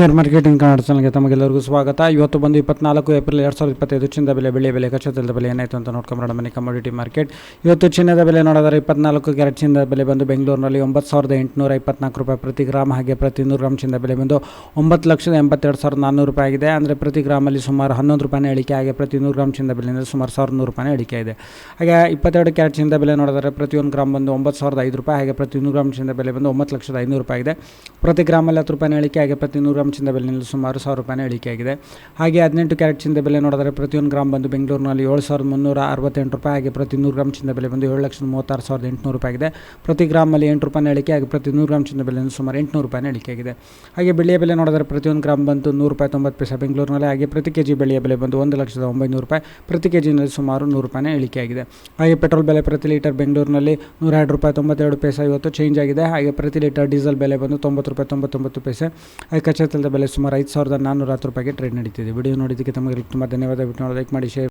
Share marketing Kannada ಚಾನಲ್ಗೆ ತಮಗೆಲ್ಲರಿಗೂ ಸ್ವಾಗತ. ಇವತ್ತು ಬಂದು ಇಪ್ಪತ್ನಾಲ್ಕು ಏಪ್ರಿಲ್ ಎರಡು ಸಾವಿರದ ಇಪ್ಪತ್ತೈದು ಚಿನ್ನದ ಬೆಲೆ ಬೆಳೆ ಬೆಲೆ ಕಚ್ಚದ ಬೆಲೆ ಏನಾಯಿತು ಅಂತ ನೋಡ್ಕೊಂಬರೋಣ ಮನೆ ಕಮೋಡಿಟಿ ಮಾರ್ಕೆಟ್ ಇವತ್ತು ಚಿನ್ನದ ಬೆಲೆ ನೋಡಿದರೆ ಇಪ್ಪತ್ನಾಲ್ಕು ಕ್ಯಾರೆಟ್ ಚಿನ್ನದ ಬೆಲೆ ಬಂದು ಬೆಂಗಳೂರಿನಲ್ಲಿ ಒಂಬತ್ತು ಸಾವಿರದ ಎಂಟುನೂರ ಇಪ್ಪತ್ನಾಲ್ಕು ರೂಪಾಯಿ ಪ್ರತಿ ಗ್ರಾಮ್ ಹಾಗೆ ಪ್ರತಿ ನೂರು ಗ್ರಾಮ್ ಚಿನ್ನದ ಬೆಲೆ ಬಂದು ಒಂಬತ್ತು ಲಕ್ಷದ ಎಂಬತ್ತೆರಡು ಸಾವಿರದ ನಾನ್ನೂರು ರೂಪಾಯಿ ಆಗಿದೆ. ಅಂದರೆ ಪ್ರತಿ ಗ್ರಾಮಲ್ಲಿ ಸುಮಾರು ಹನ್ನೊಂದು ರೂಪಾಯಿನ ಇಳಿಕೆ ಹಾಗೆ ಪ್ರತಿ ನೂರು ಗ್ರಾಮ್ ಚಿನ್ನದ ಬೆಲೆಯಿಂದ ಸುಮಾರು ಸಾವಿರದ ನೂರು ರೂಪಾಯಿನ ಇಳಿಕೆ ಇದೆ. ಹಾಗೆ ಇಪ್ಪತ್ತೆರಡು ಕ್ಯಾರೆಟ್ ಚಿನ್ನದ ಬೆಲೆ ನೋಡಿದರೆ ಪ್ರತಿಯೊಂದು ಗ್ರಾಮ್ ಬಂದು ಒಂಬತ್ತು ಸಾವಿರದ ಐದು ರೂಪಾಯಿ, ಹಾಗೆ ಪ್ರತಿ ನೂರು ಗ್ರಾಮ್ ಚಿನ್ನದ ಬೆಲೆ ಬಂದು ಒಂಬತ್ತು ಲಕ್ಷದ ಐನೂರು ರೂಪಾಯಿ ಇದೆ. ಪ್ರತಿ ಗ್ರಾಮಲ್ಲಿ ಹತ್ತು ರೂಪಾಯಿ ಇಳಿಕೆ ಹಾಗೆ ಪ್ರತಿ ನೂರು ಗ್ರಾಮ್ ಚಿನ್ನದ ಬೆಲೆಯಲ್ಲಿ ಸುಮಾರು ಸಾವಿರ ರೂಪಾಯಿನ ಇಳಿಕೆಯಾಗಿದೆ. ಹಾಗೆ ಹದಿನೆಂಟು ಕ್ಯಾರೆಟ್ ಚಿನ್ನದ ಬೆಲೆ ನೋಡಿದರೆ ಪ್ರತಿಯೊಂದು ಗ್ರಾಮ್ ಬಂದು ಬೆಂಗಳೂರಿನಲ್ಲಿ ಏಳು ಸಾವಿರದ ಮುನ್ನೂರ ಅರವತ್ತೆಂಟು ರೂಪಾಯಿ ಹಾಗೆ ಪ್ರತಿ ನೂರು ಗ್ರಾಮ್ ಚಿನ್ನದ ಬೆಲೆ ಬಂದು ಏಳು ಲಕ್ಷದ ಮೂವತ್ತಾರು ಸಾವಿರದ ಎಂಟುನೂರು ರೂಪಾಯಿ ಆಗಿದೆ. ಪ್ರತಿ ಗ್ರಾಮಲ್ಲಿ ಎಂಟು ರೂಪಾಯಿನ ಇಳಿಕೆ ಹಾಗೆ ಪ್ರತಿ ನೂರು ಗ್ರಾಮ್ ಚಿನ್ನದ ಬೆಲೆ ಸುಮಾರು ಎಂಟುನೂರು ರೂಪಾಯಿನ ಇಳಿಕೆಯಾಗಿದೆ ಹಾಗೆ ಬೆಳೆಯ ಬೆಲೆ ನೋಡಿದರೆ ಪ್ರತಿಯೊಂದು ಗ್ರಾಮ್ ಬಂದು ನೂರು ರೂಪಾಯಿ ತೊಂಬತ್ತು ಪೈಸೆ ಬೆಂಗಳೂರಿನಲ್ಲಿ, ಹಾಗೆ ಪ್ರತಿ ಕೆ ಜಿ ಬೆಳ್ಳಿಯ ಬೆಲೆ ಬಂದು ಒಂದು ಲಕ್ಷದ ಒಂಬೈನೂರು ರೂಪಾಯಿ ಪ್ರತಿ ಕೆ ಜಿನಲ್ಲಿ ಸುಮಾರು ನೂರು ರೂಪಾಯಿನ ಇಳಿಕೆಯಾಗಿದೆ ಹಾಗೆ ಪೆಟ್ರೋಲ್ ಬೆಲೆ ಪ್ರತಿ ಲೀಟರ್ ಬೆಂಗಳೂರಿನಲ್ಲಿ ನೂರ ಎರಡು ರೂಪಾಯಿ ತೊಂಬತ್ತೆರಡು ಪೈಸೆ ಇವತ್ತು ಚೇಂಜ್ ಆಗಿದೆ. ಹಾಗೆ ಪ್ರತಿ ಲೀಟರ್ ಡೀಸೆಲ್ ಬೆಲೆ ಬಂದು ತೊಂಬತ್ತು ರೂಪಾಯಿ ತೊಂಬತ್ತೊಂಬತ್ತು ಪೈಸೆ. ಹಾಗೆ ಕಚ್ಚಾ ಬೆಲೆ ಸುಮಾರು ಐದು ಸಾವಿರದ ನಾನ್ನೂರ ಹತ್ತು ರೂಪಾಯಿಗೆ ಟ್ರೇಡ್ ನಡೀತಿದೆ. ವಿಡಿಯೋ ನೋಡಿದ್ದಕ್ಕೆ ತಮಗೆ ತುಂಬ ಧನ್ಯವಾದ. ಬಿಟ್ಟು ಲೈಕ್ ಮಾಡಿ ಶೇರ್